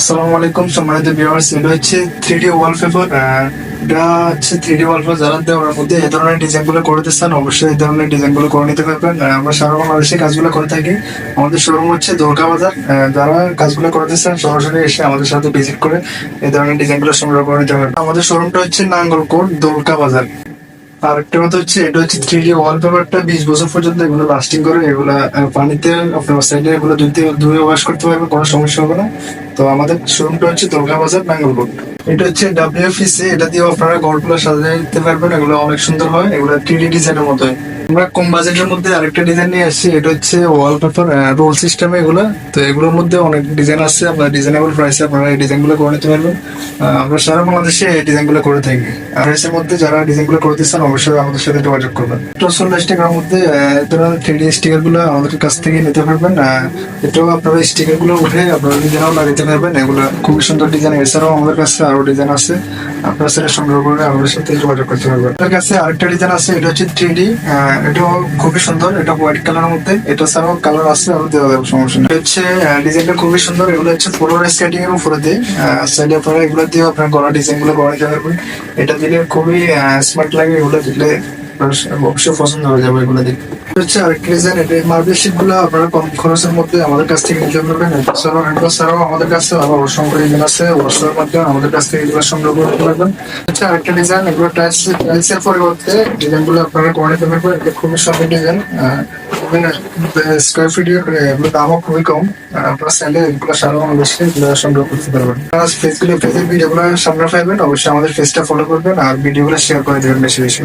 আসসালামু আলাইকুম, সম্মানিত ভিউয়ার্স এটা হচ্ছে থ্রি ডি ওয়ালপেপার এটা হচ্ছে থ্রি ডি ওয়ালপেপার যারা দেওয়ার মধ্যে এই ধরনের ডিজাইনগুলো করে দিচ্ছেন, অবশ্যই এই ধরনের ডিজাইনগুলো করে নিতে পারবেন। আমরা সারা বাংলাদেশে কাজগুলো করে থাকি। আমাদের শোরুম হচ্ছে দোলকা বাজার। যারা কাজগুলো করে দিচ্ছেন, সরাসরি এসে আমাদের সাথে ভিজিট করে এই ধরনের ডিজাইনগুলো সংগ্রহ করে নিতে পারবেন। আমাদের শোরুমটা হচ্ছে নাঙ্গলকোট দোলকা বাজার। আর একটা কথা হচ্ছে, এটা হচ্ছে থ্রি ডি ওয়ালপেপারটা বিশ বছর পর্যন্ত এগুলো লাস্টিং করে, এগুলা পানিতে আপনার সাইডে এগুলো ধুইতে ধুয়ে ওয়াশ করতে পারবেন কোনো সমস্যা হবে না তো আমাদের শোরুমটা হচ্ছে দুর্গা বাজার নাঙ্গলকোট এটা হচ্ছে ডাব্লিউএফিসি এটা দিয়ে আপনারা ঘরগুলো সাজিয়ে দিতে পারবেন, এগুলো অনেক সুন্দর হয়, এগুলো থ্রি ডি ডিজাইনের মতো। আমরা কম বাজেটের মধ্যে আরেকটা ডিজাইন নিয়ে আসছি, এটা হচ্ছে ওয়ালপেপার রোল সিস্টেম এগুলো। তো এগুলোর মধ্যে অনেক ডিজাইন আছে আপনার ডিজাইনেবল প্রাইসে আপনারা এই ডিজাইনগুলো করে নিতে পারবেন। আমরা সারা বাংলাদেশে এই ডিজাইনগুলো করে থাকি। প্রাইসের মধ্যে যারা ডিজাইনগুলো করতে চান, অবশ্যই আমাদের সাথে যোগাযোগ করবেন। তো চল্লিশ টাকার মধ্যে থ্রি ডি স্টিকারগুলো আমাদের কাছ থেকে নিতে পারবেন। এটাও আপনারা স্টিকারগুলো উঠে আপনারা নিজেরাও লাগাতে পারবেন। এগুলো খুবই সুন্দর ডিজাইন এছাড়াও আমাদের কাছে আরও ডিজাইন আছে। আপনারা সেটা সংগ্রহ করে আমাদের সাথে যোগাযোগ করতে পারবেন। আমাদের কাছে আরেকটা ডিজাইন আছে, এটা হচ্ছে থ্রি ডি এটাও খুবই সুন্দর, এটা হোয়াইট কালারের মধ্যে। এটা ছাড়াও কালার আছে আরও দেওয়া যাবে, সমস্যা নেই। হচ্ছে ডিজাইনটা খুবই সুন্দর, এগুলো হচ্ছে ফ্লোর স্কেটিং এর উপরে দিয়ে সাইডে আপনারা এগুলো দিয়ে আপনার গলা ডিজাইনগুলো গড়া নিতে পারবেন। এটা দিলে খুবই স্মার্ট লাগে, এগুলো দিলে অবশ্যই পছন্দ হয়ে যাবে এগুলো দেখে হচ্ছে ডিজাইন এটা মার্বেলগুলো আপনারা কম খরচের মধ্যে আমাদের কাছ থেকে নিতে পারবেন। এছাড়াও ছাড়াও আমাদের কাছে আবার অসংখ্য ডিজাইন আছে। মাধ্যমে আমাদের কাছ থেকে এগুলো সংগ্রহ করতে পারবেন। হচ্ছে আরেকটা ডিজাইন এগুলো টাইলস টাইলস এর পরিবর্তে ডিজাইনগুলো আপনারা করে এটা খুবই ডিজাইন স্কোয়ার ফিট এগুলো দামও খুবই কম। আপনারা চাইলে এগুলো সারা বাংলাদেশে এগুলো সংগ্রহ করতে পারবেন। ফেসগুলো ফেসের ভিডিওগুলো সামনে পাইবেন অবশ্যই আমাদের ফেসটা ফলো করবেন আর ভিডিওগুলো শেয়ার করে দেবেন বেশি বেশি